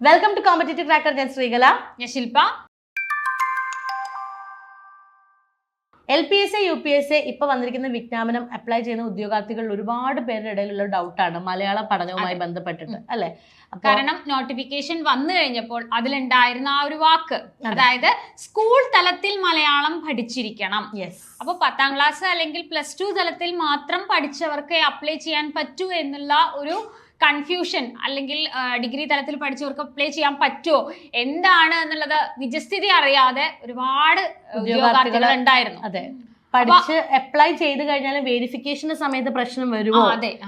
Welcome to competitive cracker ഞാൻ ശ്രീകല. ഞാൻ Shilpa L P S A U P S A ഇപ്പൊ വന്നിരിക്കുന്ന വിജ്ഞാപനം അപ്ലൈ ചെയ്യുന്ന ഉദ്യോഗാർത്ഥികൾ ഒരുപാട് പേരുടെ ഇടയിലുള്ള ഡൗട്ടാണ് മലയാള പഠനവുമായി ബന്ധപ്പെട്ടിട്ട് അല്ലെ? കാരണം നോട്ടിഫിക്കേഷൻ വന്നു കഴിഞ്ഞപ്പോൾ അതിലുണ്ടായിരുന്ന ആ ഒരു വാക്ക് അതായത് സ്കൂൾ തലത്തിൽ മലയാളം പഠിച്ചിരിക്കണം. യെസ് അപ്പോൾ പത്താം ക്ലാസ് അല്ലെങ്കിൽ പ്ലസ് ടു തലത്തിൽ മാത്രം പഠിച്ചവർക്ക് അപ്ലൈ ചെയ്യാൻ പറ്റൂ എന്നുള്ള ഒരു കൺഫ്യൂഷൻ അല്ലെങ്കിൽ ഡിഗ്രി തലത്തിൽ പഠിച്ചവർക്ക് അപ്ലൈ ചെയ്യാൻ പറ്റുമോ എന്താണ് എന്നുള്ളത് നിജസ്ഥിതി അറിയാതെ ഒരുപാട് ഉദ്യോഗാർത്ഥികൾ ഉണ്ടായിരുന്നു അതെ. പഠിച്ച് അപ്ലൈ ചെയ്ത് കഴിഞ്ഞാലും വെരിഫിക്കേഷന്റെ സമയത്ത് പ്രശ്നം വരുമോ.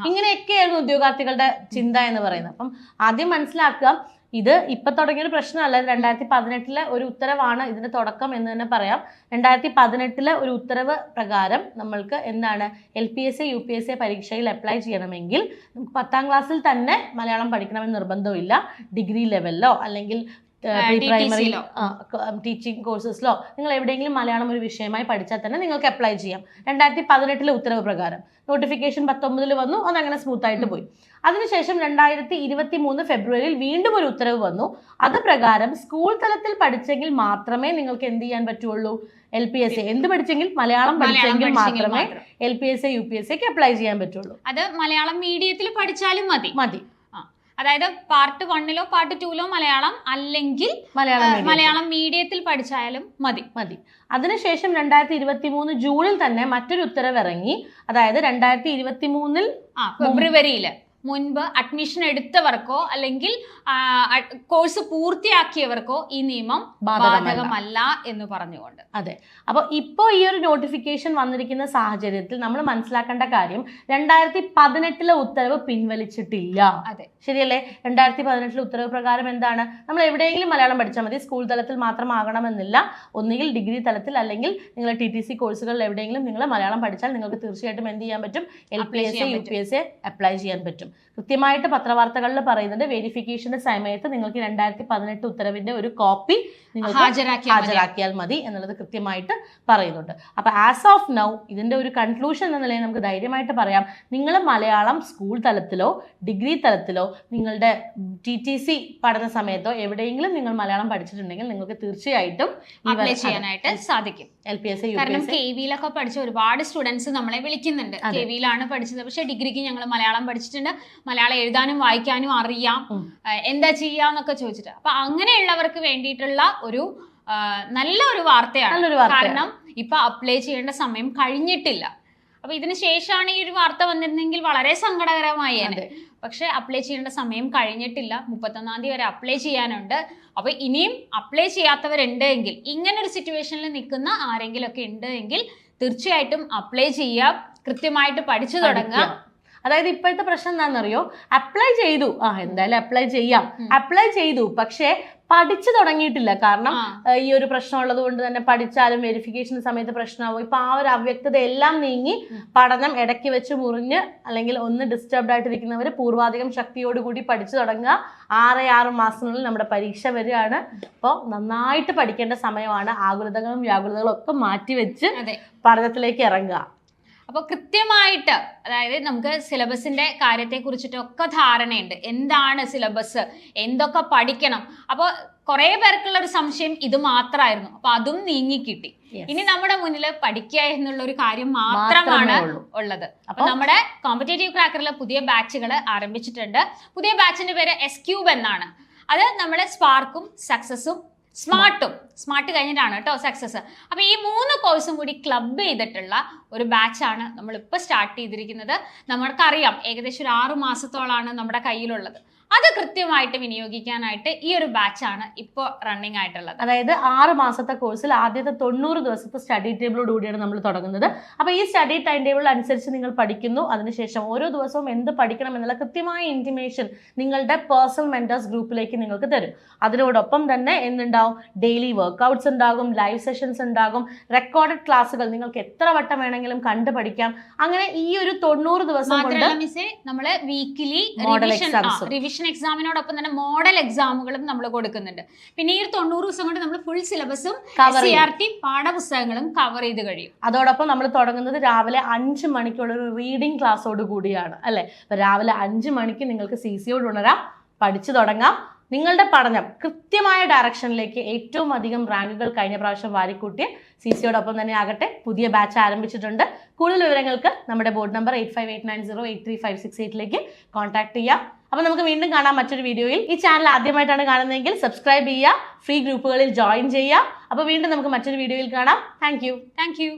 ഇങ്ങനെയൊക്കെയായിരുന്നു ഉദ്യോഗാർത്ഥികളുടെ ചിന്ത എന്ന് പറയുന്നത്. അപ്പം ആദ്യം മനസ്സിലാക്കുക ഇത് ഇപ്പൊ തുടങ്ങിയ ഒരു പ്രശ്നമല്ല. രണ്ടായിരത്തി പതിനെട്ടിലെ ഒരു ഉത്തരവാണ് ഇതിന്റെ തുടക്കം എന്ന് തന്നെ പറയാം. രണ്ടായിരത്തി പതിനെട്ടിലെ ഒരു ഉത്തരവ് പ്രകാരം നമ്മൾക്ക് എന്താണ് L P S A U P S A പരീക്ഷയിൽ അപ്ലൈ ചെയ്യണമെങ്കിൽ പത്താം ക്ലാസ്സിൽ തന്നെ മലയാളം പഠിക്കണമെന്ന് നിർബന്ധമില്ല ഡിഗ്രി ലെവലിലോ അല്ലെങ്കിൽ പ്രീ പ്രൈമറി. ടീച്ചിങ് കോഴ്സസിലോ നിങ്ങൾ എവിടെയെങ്കിലും മലയാളം ഒരു വിഷയമായി പഠിച്ചാൽ തന്നെ നിങ്ങൾക്ക് അപ്ലൈ ചെയ്യാം. രണ്ടായിരത്തി പതിനെട്ടിലെ ഉത്തരവ് പ്രകാരം. നോട്ടിഫിക്കേഷൻ പത്തൊമ്പതിൽ വന്നു അത് അങ്ങനെ സ്മൂത്ത് ആയിട്ട് പോയി. അതിനുശേഷം രണ്ടായിരത്തി ഇരുപത്തി മൂന്ന് ഫെബ്രുവരിയിൽ വീണ്ടും ഒരു ഉത്തരവ് വന്നു. അത് പ്രകാരം സ്കൂൾ തലത്തിൽ പഠിച്ചെങ്കിൽ മാത്രമേ നിങ്ങൾക്ക് എന്ത് ചെയ്യാൻ പറ്റുള്ളൂ? എൽ പി എസ് എ എന്ത് പഠിച്ചെങ്കിൽ? മലയാളം പഠിച്ചെങ്കിൽ മാത്രമേ മാത്രം. L P S A U P S എക്ക് അപ്ലൈ ചെയ്യാൻ പറ്റുള്ളൂ. അത് മലയാളം മീഡിയത്തിൽ പഠിച്ചാലും മതി. മതി. അതായത് പാർട്ട് വണ്ണിലോ പാർട്ട് ടൂലോ മലയാളം അല്ലെങ്കിൽ മലയാളം മീഡിയത്തിൽ പഠിച്ചാലും മതി. മതി. അതിനുശേഷം രണ്ടായിരത്തി ഇരുപത്തി മൂന്ന് ജൂണിൽ തന്നെ മറ്റൊരു ഉത്തരവ് ഇറങ്ങി അതായത് രണ്ടായിരത്തി ഇരുപത്തി മൂന്നിൽ ഫെബ്രുവരിയിൽ ഫെബ്രുവരിയിൽ. മുൻപ് അഡ്മിഷൻ എടുത്തവർക്കോ അല്ലെങ്കിൽ കോഴ്സ് പൂർത്തിയാക്കിയവർക്കോ ഈ നിയമം ബാധകമല്ല. എന്ന് പറഞ്ഞുകൊണ്ട്. അതെ. അപ്പോൾ ഇപ്പോൾ ഈ ഒരു നോട്ടിഫിക്കേഷൻ വന്നിരിക്കുന്ന സാഹചര്യത്തിൽ നമ്മൾ മനസ്സിലാക്കേണ്ട കാര്യം രണ്ടായിരത്തി പതിനെട്ടിലെ ഉത്തരവ് പിൻവലിച്ചിട്ടില്ല. അതെ. ശരിയല്ലേ? രണ്ടായിരത്തി പതിനെട്ടിലെ ഉത്തരവ് പ്രകാരം എന്താണ്? നമ്മൾ എവിടെയെങ്കിലും മലയാളം പഠിച്ചാൽ മതി. സ്കൂൾ തലത്തിൽ മാത്രമാകണമെന്നില്ല. ഒന്നുകിൽ ഡിഗ്രി തലത്തിൽ അല്ലെങ്കിൽ നിങ്ങൾ ടി ടി സി കോഴ്സുകളിൽ എവിടെയെങ്കിലും നിങ്ങൾ മലയാളം പഠിച്ചാൽ നിങ്ങൾക്ക് തീർച്ചയായിട്ടും എന്ത് ചെയ്യാൻ പറ്റും? L P S A U P S A apply ചെയ്യാൻ പറ്റും. കൃത്യമായിട്ട് പത്രവാർത്തകളിൽ പറയുന്നുണ്ട്. വെരിഫിക്കേഷന്റെ സമയത്ത് നിങ്ങൾക്ക് രണ്ടായിരത്തി പതിനെട്ട് ഉത്തരവിന്റെ ഒരു കോപ്പി നിങ്ങൾ ഹാജരാക്കിയാൽ മതി. എന്നുള്ളത് കൃത്യമായിട്ട് പറയുന്നുണ്ട്. അപ്പൊ ആസ് ഓഫ് നൗ ഇതിന്റെ ഒരു കൺക്ലൂഷൻ എന്ന നിലയിൽ നമുക്ക് ധൈര്യമായിട്ട് പറയാം. നിങ്ങൾ മലയാളം സ്കൂൾ തലത്തിലോ ഡിഗ്രി തലത്തിലോ നിങ്ങളുടെ ടി ടി സി പഠന സമയത്തോ എവിടെയെങ്കിലും നിങ്ങൾ മലയാളം പഠിച്ചിട്ടുണ്ടെങ്കിൽ നിങ്ങൾക്ക് തീർച്ചയായിട്ടും അപ്ലൈ ചെയ്യാനായിട്ട് സാധിക്കും. എൽ പി എസ് കാരണം കെ വിയിലൊക്കെ പഠിച്ച ഒരുപാട് സ്റ്റുഡൻസ് നമ്മളെ വിളിക്കുന്നുണ്ട്. കെ വിയിലാണ് പഠിച്ചത്. പക്ഷേ ഡിഗ്രിക്ക് ഞങ്ങൾ മലയാളം പഠിച്ചിട്ടുണ്ട്. മലയാളം എഴുതാനും വായിക്കാനും അറിയാം. എന്താ ചെയ്യാന്നൊക്കെ ചോദിച്ചിട്ട്. അപ്പൊ അങ്ങനെയുള്ളവർക്ക് വേണ്ടിയിട്ടുള്ള ഒരു നല്ല ഒരു വാർത്തയാണ്. കാരണം ഇപ്പൊ അപ്ലൈ ചെയ്യേണ്ട സമയം കഴിഞ്ഞിട്ടില്ല. അപ്പൊ ഇതിന് ശേഷമാണ് ഈ ഒരു വാർത്ത വന്നിരുന്നെങ്കിൽ വളരെ സങ്കടകരമായേനെ. അതെ. പക്ഷെ അപ്ലൈ ചെയ്യേണ്ട സമയം കഴിഞ്ഞിട്ടില്ല. മുപ്പത്തൊന്നാം തീയതി വരെ അപ്ലൈ ചെയ്യാനുണ്ട്. അപ്പൊ ഇനിയും അപ്ലൈ ചെയ്യാത്തവരുണ്ട് എങ്കിൽ ഇങ്ങനെ ഒരു സിറ്റുവേഷനിൽ നിൽക്കുന്ന ആരെങ്കിലും ഒക്കെ ഉണ്ട് എങ്കിൽ തീർച്ചയായിട്ടും അപ്ലൈ ചെയ്യാം. കൃത്യമായിട്ട് പഠിച്ചു തുടങ്ങുക. അതായത് ഇപ്പോഴത്തെ പ്രശ്നം എന്താണെന്നറിയോ? അപ്ലൈ ചെയ്തു. ആ എന്തായാലും അപ്ലൈ ചെയ്യാം. അപ്ലൈ ചെയ്തു. പക്ഷേ പഠിച്ചു തുടങ്ങിയിട്ടില്ല. കാരണം ഈ ഒരു പ്രശ്നം ഉള്ളത് കൊണ്ട് തന്നെ പഠിച്ചാലും വെരിഫിക്കേഷൻ സമയത്ത് പ്രശ്നമാവും. ഇപ്പൊ ആ ഒരു അവ്യക്തത എല്ലാം നീങ്ങി പഠനം ഇടയ്ക്ക് വെച്ച് മുറിഞ്ഞ് അല്ലെങ്കിൽ ഒന്ന് ഡിസ്റ്റർബ്ഡ് ആയിട്ടിരിക്കുന്നവർ പൂർവാധികം ശക്തിയോടുകൂടി പഠിച്ചു തുടങ്ങുക. ആറ് ആറ് മാസത്തിനുള്ളിൽ നമ്മുടെ പരീക്ഷ വരികയാണ്. അപ്പോൾ നന്നായിട്ട് പഠിക്കേണ്ട സമയമാണ്. ആകുലതകളും വ്യാകുലതകളും ഒക്കെ മാറ്റിവെച്ച് പഠനത്തിലേക്ക് ഇറങ്ങുക. അപ്പൊ കൃത്യമായിട്ട് അതായത് നമുക്ക് സിലബസിന്റെ കാര്യത്തെ കുറിച്ചിട്ടൊക്കെ ധാരണയുണ്ട്. എന്താണ് സിലബസ്? എന്തൊക്കെ പഠിക്കണം? അപ്പോൾ കുറെ പേർക്കുള്ള ഒരു സംശയം ഇത് മാത്രമായിരുന്നു. അപ്പൊ അതും നീങ്ങിക്കിട്ടി. ഇനി നമ്മുടെ മുന്നിൽ പഠിക്കുക എന്നുള്ള ഒരു കാര്യം മാത്രമാണ് ഉള്ളത്. അപ്പൊ അപ്പൊ നമ്മുടെ കോമ്പറ്റേറ്റീവ് ക്രാക്കറിലെ പുതിയ ബാച്ചുകൾ ആരംഭിച്ചിട്ടുണ്ട്. പുതിയ ബാച്ചിന്റെ പേര് എസ് ക്യൂബ് എന്നാണ്. അത് നമ്മുടെ സ്പാർക്കും സക്സസും സ്മാർട്ടും സ്മാർട്ട് കഴിഞ്ഞിട്ടാണ് കേട്ടോ സക്സസ് അപ്പോൾ ഈ മൂന്ന് കോഴ്സും കൂടി ക്ലബ് ചെയ്തിട്ടുള്ള ഒരു ബാച്ചാണ് നമ്മൾ ഇപ്പോൾ സ്റ്റാർട്ട് ചെയ്തിരിക്കുന്നത്. നമ്മൾക്കറിയാം ഏകദേശം ഒരു ആറു മാസത്തോളാണ് നമ്മുടെ കയ്യിലുള്ളത്. അത് കൃത്യമായിട്ട് വിനിയോഗിക്കാനായിട്ട് ഈ ഒരു ബാച്ചാണ് ഇപ്പോൾ റണ്ണിങ് ആയിട്ടുള്ളത്. അതായത് ആറ് മാസത്തെ കോഴ്സിൽ ആദ്യത്തെ തൊണ്ണൂറ് ദിവസത്തെ സ്റ്റഡി ടേബിളോട് കൂടിയാണ് നമ്മൾ തുടങ്ങുന്നത്. അപ്പോൾ ഈ സ്റ്റഡി ടൈം ടേബിൾ അനുസരിച്ച് നിങ്ങൾ പഠിക്കുന്നു. അതിനുശേഷം ഓരോ ദിവസവും എന്ത് പഠിക്കണം എന്നുള്ള കൃത്യമായ ഇന്റിമേഷൻ നിങ്ങളുടെ പേഴ്സണൽ മെന്റേഴ്സ് ഗ്രൂപ്പിലേക്ക് നിങ്ങൾക്ക് തരും. അതിനോടൊപ്പം തന്നെ എന്തുണ്ടാവും? ഡെയിലി വർക്കൗട്ട്സ് ഉണ്ടാകും ലൈവ് സെഷൻസ് ഉണ്ടാകും റെക്കോർഡഡ് ക്ലാസ്സുകൾ നിങ്ങൾക്ക് എത്ര വട്ടം വേണമെങ്കിലും കണ്ടു പഠിക്കാം. അങ്ങനെ ഈ ഒരു തൊണ്ണൂറ് ദിവസം കൊണ്ട് നമ്മൾ വീക്കിലി റിവിഷൻ. റിവിഷൻ എക്സാമിനോടൊപ്പം തന്നെ മോഡൽ എക്സാമുകളും നമ്മൾ കൊടുക്കുന്നുണ്ട്. പിന്നെ ഈ തൊണ്ണൂറ് ദിവസം കൊണ്ട് നമ്മൾ ഫുൾ സിലബസും സി ആർ ടി പാഠപുസ്തകങ്ങളും കവർ ചെയ്ത് കഴിയും. അതോടൊപ്പം നമ്മൾ തുടങ്ങുന്നത് രാവിലെ അഞ്ച് മണിക്കുള്ള ഒരു റീഡിംഗ് ക്ലാസ്സോട് കൂടിയാണ് അല്ലെ? അപ്പൊ രാവിലെ അഞ്ച് മണിക്ക് നിങ്ങൾക്ക് സി സിയോട് ഉണരാം. പഠിച്ചു തുടങ്ങാം. നിങ്ങളുടെ പഠനം കൃത്യമായ ഡയറക്ഷനിലേക്ക് ഏറ്റവും അധികം റാങ്കുകൾ കഴിഞ്ഞ പ്രാവശ്യം വാരിക്കൂട്ടിയ സി സിയോടൊപ്പം തന്നെ ആകട്ടെ. പുതിയ ബാച്ച് ആരംഭിച്ചിട്ടുണ്ട്. കൂടുതൽ വിവരങ്ങൾക്ക് നമ്മുടെ board number eight five eight nine zero eight three five six എയ്റ്റിലേക്ക് contact ചെയ്യാം. അപ്പോൾ നമുക്ക് വീണ്ടും കാണാം മറ്റൊരു വീഡിയോയിൽ. ഈ ചാനൽ ആദ്യമായിട്ടാണ് കാണുന്നതെങ്കിൽ സബ്സ്ക്രൈബ് ചെയ്യുക ഫ്രീ ഗ്രൂപ്പുകളിൽ ജോയിൻ ചെയ്യുക. അപ്പോൾ വീണ്ടും നമുക്ക് മറ്റൊരു വീഡിയോയിൽ കാണാം. Thank thank you